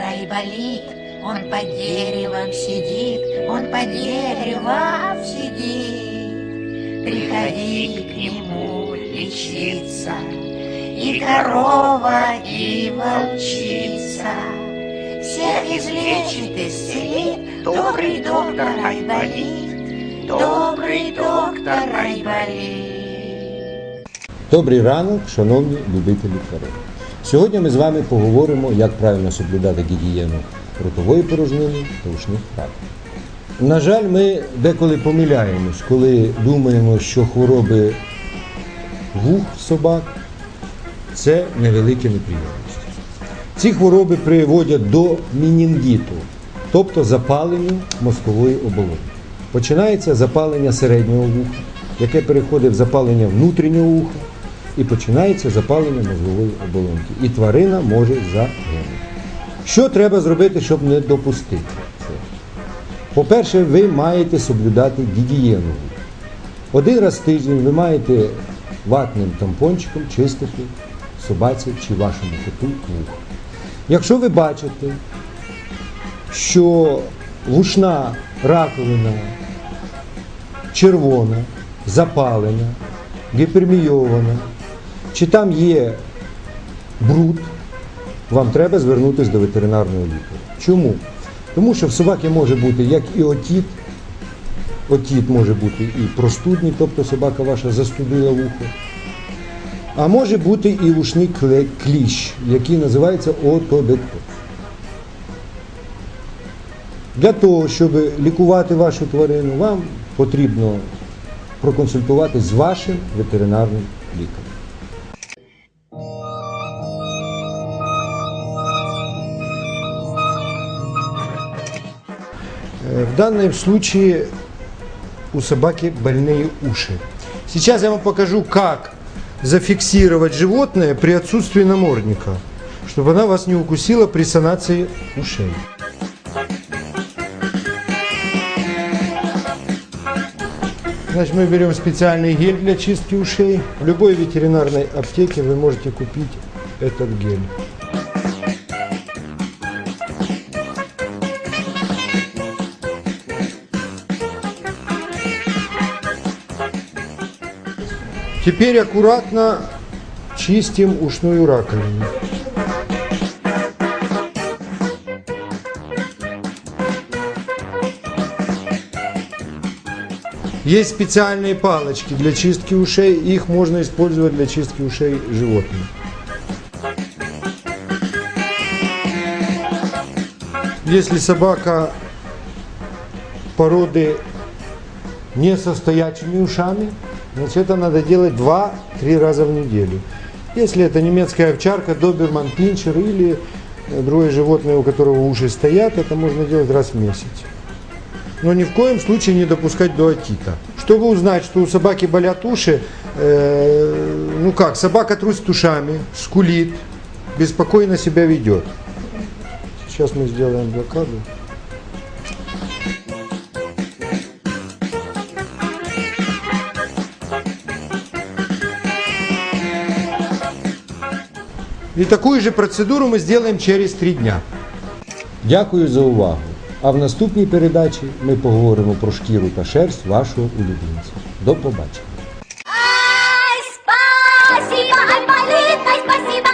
айболит, он под деревом сидит, он под деревом сидит. Приходи к нему лечиться, и корова, и волчица. Всех излечит, исцелит добрый доктор Айболит, добрий доктор Айболит. Добрий ранок, шановні любителі тварин. Сьогодні ми з вами поговоримо, як правильно соблюдати гігієну ротової порожнини та ушних трав. На жаль, ми деколи помиляємось, коли думаємо, що хвороби вух собак це невеликі неприємності. Ці хвороби приводять до мінінгіту, тобто запаленню мозкової оболонки. Починається запалення середнього вуха, яке переходить в запалення внутрішнього вуха, і починається запалення мозгової оболонки. І тварина може загинути. Що треба зробити, щоб не допустити це? По-перше, ви маєте соблюдати гігієну. Один раз в тиждень ви маєте ватним тампончиком чистити собаці чи вашому коту вуха. Якщо ви бачите, що вушна раковина червона, запалена, гіпермійована, чи там є бруд, вам треба звернутися до ветеринарного лікаря. Чому? Тому що в собаки може бути як і отіт, отіт може бути і простудний, тобто собака ваша застудила вухо. А може бути і ушний кліщ, який називається отобектоз. Для того, щоб лікувати вашу тварину, вам потрібно проконсультуватись з вашим ветеринарним лікарем. В данном случае у собаки больные уши. Сейчас я вам покажу, как зафиксировать животное при отсутствии намордника, чтобы она вас не укусила при санации ушей. Значит, мы берем специальный гель для чистки ушей. В любой ветеринарной аптеке вы можете купить этот гель. Теперь аккуратно чистим ушную раковину. Есть специальные палочки для чистки ушей, их можно использовать для чистки ушей животных. Если собака породы не со стоячими ушами, значит это надо делать 2-3 раза в неделю. Если это немецкая овчарка, доберман, пинчер или э, другое животное, у которого уши стоят, это можно делать раз в месяц. Но ни в коем случае не допускать до отита. Чтобы узнать, что у собаки болят уши, э, ну как, собака трусит ушами, скулит, беспокойно себя ведет. Сейчас мы сделаем блокаду. І таку ж процедуру ми зробимо через три дня. Дякую за увагу. А в наступній передачі ми поговоримо про шкіру та шерсть вашого улюбленця. До побачення. Ай, спасибо, ай, політна, спасибо.